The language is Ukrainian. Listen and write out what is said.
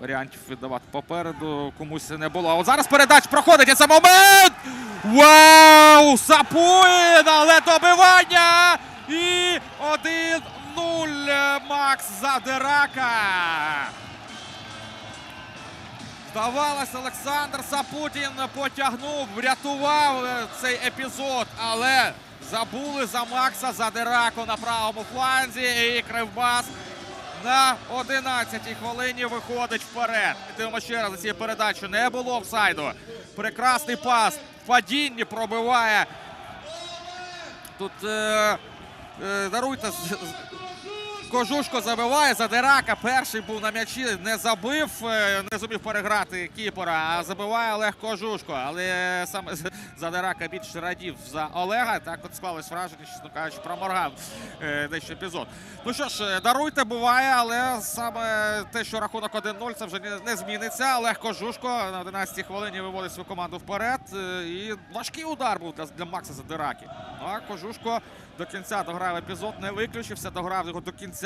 варіантів віддавати попереду комусь не було. От зараз передач проходить. І це момент! Вау! Сапуїн! Але добивання! І 1-0 Макс Задирака. Здавалось, Олександр Сапутін потягнув, врятував цей епізод, але забули за Макса Задирако на правому фланзі. І Кривбас на 11-й хвилині виходить вперед. Дивимо ще раз за цією передачею. Не було офсайду. Прекрасний пас. В падінні пробиває. Тут е, е, даруйте. Кожушко забиває, Задирака перший був на м'ячі, не забив, е, не зумів переграти кіпера, а забиває Олег Кожушко. Але саме З- Задирака більше радів за Олега. Так от склалось враження, чесно кажучи, проморгав е, дещо епізод. Ну що ж, е, даруйте, буває, але саме те, що рахунок 1-0, це вже не, зміниться. Олег Кожушко на 11-й хвилині виводить свою команду вперед. е, І важкий удар був для, для Макса Задираки. А Кожушко до кінця дограв епізод, не виключився, дограв його до кінця.